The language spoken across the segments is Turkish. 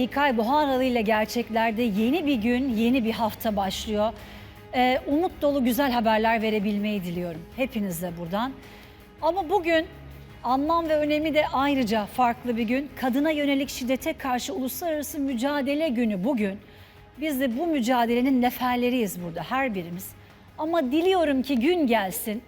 İlkay Buharalı ile gerçeklerde yeni bir gün, yeni bir hafta başlıyor. Ee, umut dolu güzel haberler verebilmeyi diliyorum hepinize buradan. Ama bugün anlam ve önemi de ayrıca farklı bir gün. Kadına yönelik şiddete karşı uluslararası mücadele günü bugün. Biz de bu mücadelenin neferleriyiz burada her birimiz. Ama diliyorum ki gün gelsin,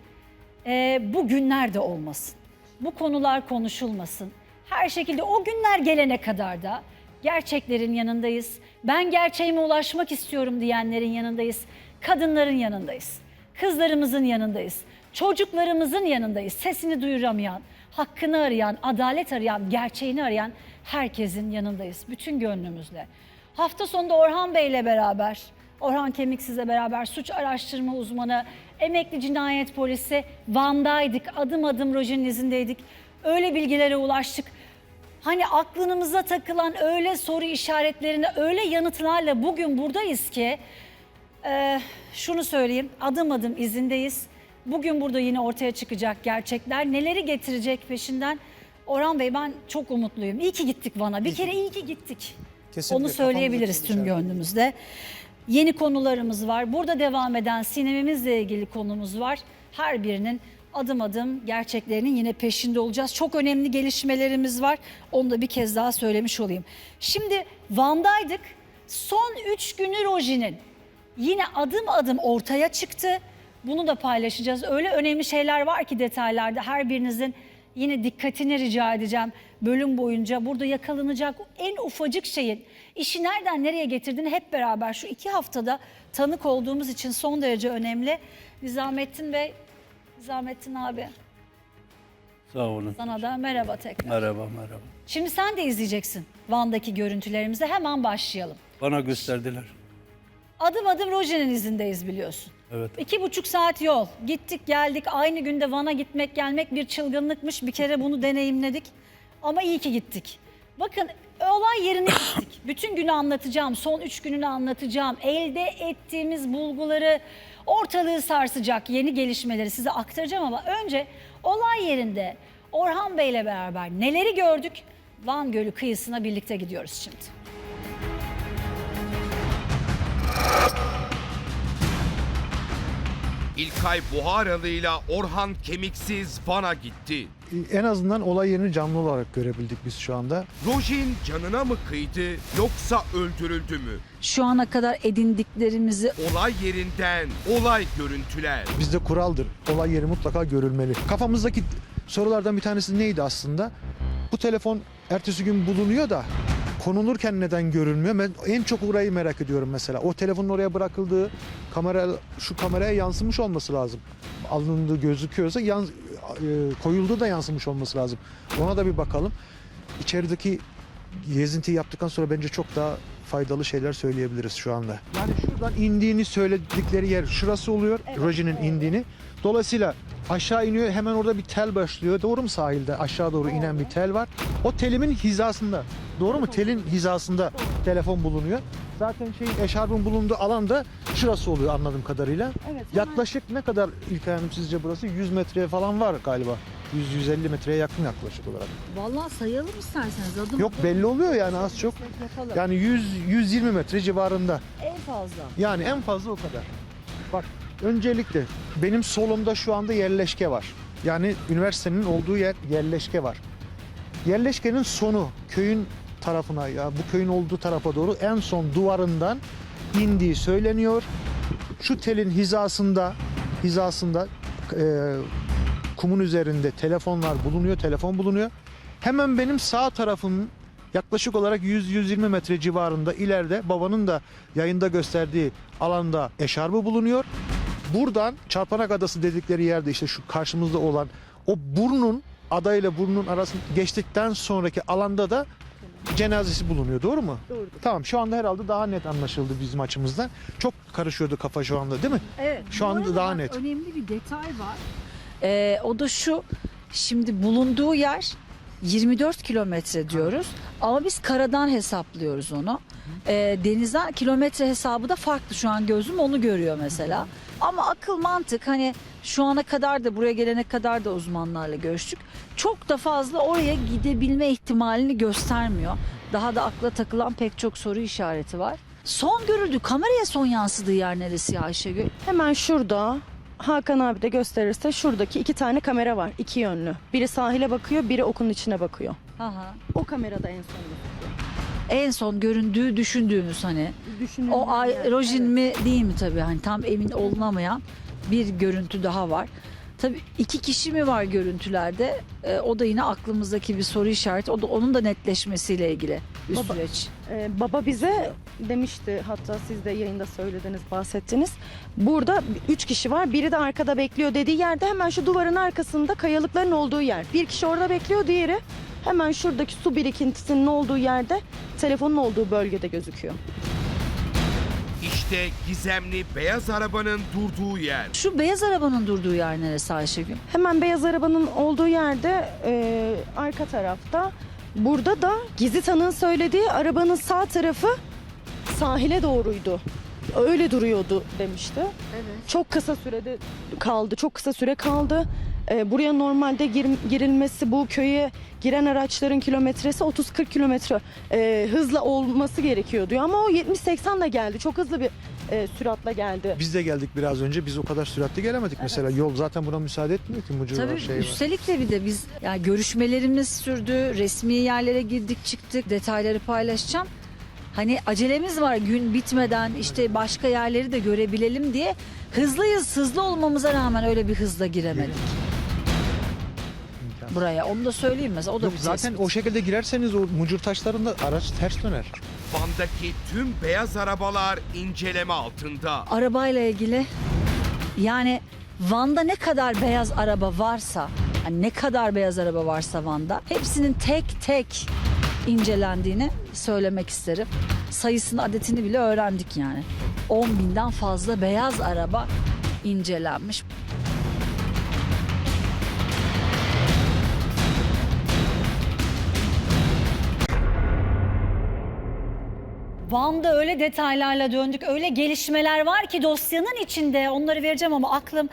e, bu günler de olmasın. Bu konular konuşulmasın. Her şekilde o günler gelene kadar da gerçeklerin yanındayız. Ben gerçeğime ulaşmak istiyorum diyenlerin yanındayız. Kadınların yanındayız. Kızlarımızın yanındayız. Çocuklarımızın yanındayız. Sesini duyuramayan, hakkını arayan, adalet arayan, gerçeğini arayan herkesin yanındayız. Bütün gönlümüzle. Hafta sonunda Orhan Bey ile beraber, Orhan Kemiksiz'le beraber suç araştırma uzmanı, emekli cinayet polisi Van'daydık. Adım adım Rojer'in izindeydik. Öyle bilgilere ulaştık. Hani aklınımıza takılan öyle soru işaretlerine, öyle yanıtlarla bugün buradayız ki ee, şunu söyleyeyim, adım adım izindeyiz. Bugün burada yine ortaya çıkacak gerçekler. Neleri getirecek peşinden? Orhan Bey ben çok umutluyum. İyi ki gittik Van'a. Bir kere iyi ki gittik. Kesinlikle, Onu söyleyebiliriz tüm gönlümüzde. Yeni konularımız var. Burada devam eden sinemimizle ilgili konumuz var. Her birinin adım adım gerçeklerinin yine peşinde olacağız. Çok önemli gelişmelerimiz var. Onu da bir kez daha söylemiş olayım. Şimdi Van'daydık. Son üç günü Roji'nin yine adım adım ortaya çıktı. Bunu da paylaşacağız. Öyle önemli şeyler var ki detaylarda her birinizin yine dikkatini rica edeceğim bölüm boyunca. Burada yakalanacak en ufacık şeyin işi nereden nereye getirdiğini hep beraber şu iki haftada tanık olduğumuz için son derece önemli. Nizamettin Bey, Nizamettin abi Sağ olun. sana da merhaba tekrar. Merhaba merhaba. Şimdi sen de izleyeceksin Van'daki görüntülerimize hemen başlayalım. Bana gösterdiler. Adım adım Rojer'in izindeyiz biliyorsun. Evet. İki buçuk saat yol. Gittik geldik aynı günde Van'a gitmek gelmek bir çılgınlıkmış. Bir kere bunu deneyimledik. Ama iyi ki gittik. Bakın olay yerine gittik. Bütün günü anlatacağım. Son üç gününü anlatacağım. Elde ettiğimiz bulguları ortalığı sarsacak yeni gelişmeleri size aktaracağım ama önce olay yerinde Orhan Bey'le beraber neleri gördük? Van Gölü kıyısına birlikte gidiyoruz şimdi. İlkay Buharalı ile Orhan Kemiksiz Van'a gitti. En azından olay yerini canlı olarak görebildik biz şu anda. Rojin canına mı kıydı yoksa öldürüldü mü? Şu ana kadar edindiklerimizi Olay yerinden olay görüntüler. Bizde kuraldır. Olay yeri mutlaka görülmeli. Kafamızdaki sorulardan bir tanesi neydi aslında? Bu telefon ertesi gün bulunuyor da konulurken neden görülmüyor? Ben en çok orayı merak ediyorum mesela. O telefonun oraya bırakıldığı kamera şu kameraya yansımış olması lazım. Alındığı gözüküyorsa yan, e, koyulduğu da yansımış olması lazım. Ona da bir bakalım. İçerideki gezintiyi yaptıktan sonra bence çok daha faydalı şeyler söyleyebiliriz şu anda. Yani şuradan indiğini söyledikleri yer şurası oluyor. Roji'nin indiğini. Dolayısıyla aşağı iniyor hemen orada bir tel başlıyor. Doğru mu sahilde aşağı doğru inen bir tel var. O telimin hizasında. Doğru mu? Telin hizasında telefon bulunuyor. Zaten şey eşarbın bulunduğu alanda şurası oluyor anladığım kadarıyla. Evet, Yaklaşık ne kadar İlk Hanım sizce burası? 100 metreye falan var galiba. 100-150 metreye yakın yaklaşık olarak. Vallahi sayalım isterseniz adım Yok belli oluyor yani az çok. Yapalım. Yani 100 120 metre civarında. en fazla. Yani en fazla o kadar. Bak öncelikle benim solumda şu anda yerleşke var. Yani üniversitenin olduğu yer yerleşke var. Yerleşkenin sonu köyün tarafına ya bu köyün olduğu tarafa doğru en son duvarından indiği söyleniyor. Şu telin hizasında hizasında e, kumun üzerinde telefonlar bulunuyor, telefon bulunuyor. Hemen benim sağ tarafım yaklaşık olarak 100-120 metre civarında ileride babanın da yayında gösterdiği alanda eşarbı bulunuyor. Buradan Çarpanak Adası dedikleri yerde işte şu karşımızda olan o burnun adayla burnun arasını geçtikten sonraki alanda da cenazesi bulunuyor. Doğru mu? Doğru. Tamam şu anda herhalde daha net anlaşıldı bizim açımızdan. Çok karışıyordu kafa şu anda değil mi? Evet. Şu bu anda arada daha bak, net. Önemli bir detay var. Ee, o da şu. Şimdi bulunduğu yer 24 kilometre diyoruz. Ama biz karadan hesaplıyoruz onu. Ee, denizden kilometre hesabı da farklı. Şu an gözüm onu görüyor mesela. Ama akıl mantık hani şu ana kadar da buraya gelene kadar da uzmanlarla görüştük. Çok da fazla oraya gidebilme ihtimalini göstermiyor. Daha da akla takılan pek çok soru işareti var. Son görüldü kameraya son yansıdığı yer neresi Ayşegül? Hemen şurada Hakan abi de gösterirse şuradaki iki tane kamera var. iki yönlü. Biri sahile bakıyor, biri okulun içine bakıyor. Aha. O kamerada en son En son göründüğü düşündüğümüz hani o ay, rojin mi değil mi tabii hani tam emin olunamayan bir görüntü daha var. Tabii iki kişi mi var görüntülerde? Ee, o da yine aklımızdaki bir soru işareti. O da onun da netleşmesiyle ilgili bir Baba- süreç. Ee, baba bize demişti hatta siz de yayında söylediniz, bahsettiniz. Burada üç kişi var. Biri de arkada bekliyor dediği yerde hemen şu duvarın arkasında kayalıkların olduğu yer. Bir kişi orada bekliyor, diğeri hemen şuradaki su birikintisinin olduğu yerde telefonun olduğu bölgede gözüküyor. İşte gizemli beyaz arabanın durduğu yer. Şu beyaz arabanın durduğu yer neresi Ayşegül? Hemen beyaz arabanın olduğu yerde e, arka tarafta. Burada da gizli tanığın söylediği arabanın sağ tarafı sahile doğruydu. Öyle duruyordu demişti. Çok kısa sürede kaldı. Çok kısa süre kaldı. E, buraya normalde gir- girilmesi bu köye giren araçların kilometresi 30-40 kilometre e, hızla olması gerekiyor diyor. Ama o 70-80 da geldi. Çok hızlı bir e, süratle geldi. Biz de geldik biraz önce. Biz o kadar süratli gelemedik mesela. Yol zaten buna müsaade etmiyor ki. Mucu var, Tabii şey var. üstelik de bir de biz yani görüşmelerimiz sürdü. Resmi yerlere girdik çıktık. Detayları paylaşacağım. Hani acelemiz var gün bitmeden işte başka yerleri de görebilelim diye hızlıyız. Hızlı olmamıza rağmen öyle bir hızla giremedik. Buraya. Onu da söyleyeyim mesela. O da Yok, bir zaten tespit. o şekilde girerseniz o mucur taşlarında araç ters döner. Van'daki tüm beyaz arabalar inceleme altında. arabayla ilgili yani Van'da ne kadar beyaz araba varsa hani ne kadar beyaz araba varsa Van'da hepsinin tek tek incelendiğini söylemek isterim. Sayısını adetini bile öğrendik yani. 10 binden fazla beyaz araba incelenmiş. Van'da öyle detaylarla döndük, öyle gelişmeler var ki dosyanın içinde onları vereceğim ama aklım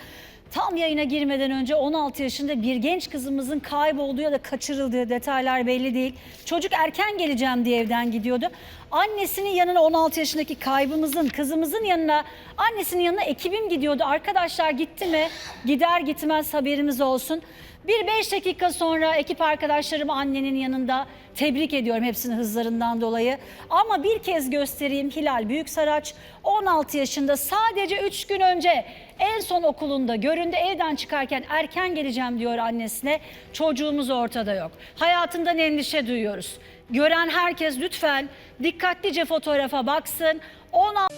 tam yayına girmeden önce 16 yaşında bir genç kızımızın kaybolduğu ya da kaçırıldığı detaylar belli değil. Çocuk erken geleceğim diye evden gidiyordu. Annesinin yanına 16 yaşındaki kaybımızın, kızımızın yanına, annesinin yanına ekibim gidiyordu. Arkadaşlar gitti mi? Gider gitmez haberimiz olsun. Bir beş dakika sonra ekip arkadaşlarım annenin yanında tebrik ediyorum hepsini hızlarından dolayı. Ama bir kez göstereyim Hilal Büyüksaraç 16 yaşında sadece 3 gün önce en son okulunda göründü evden çıkarken erken geleceğim diyor annesine. Çocuğumuz ortada yok. Hayatından endişe duyuyoruz. Gören herkes lütfen dikkatlice fotoğrafa baksın. 16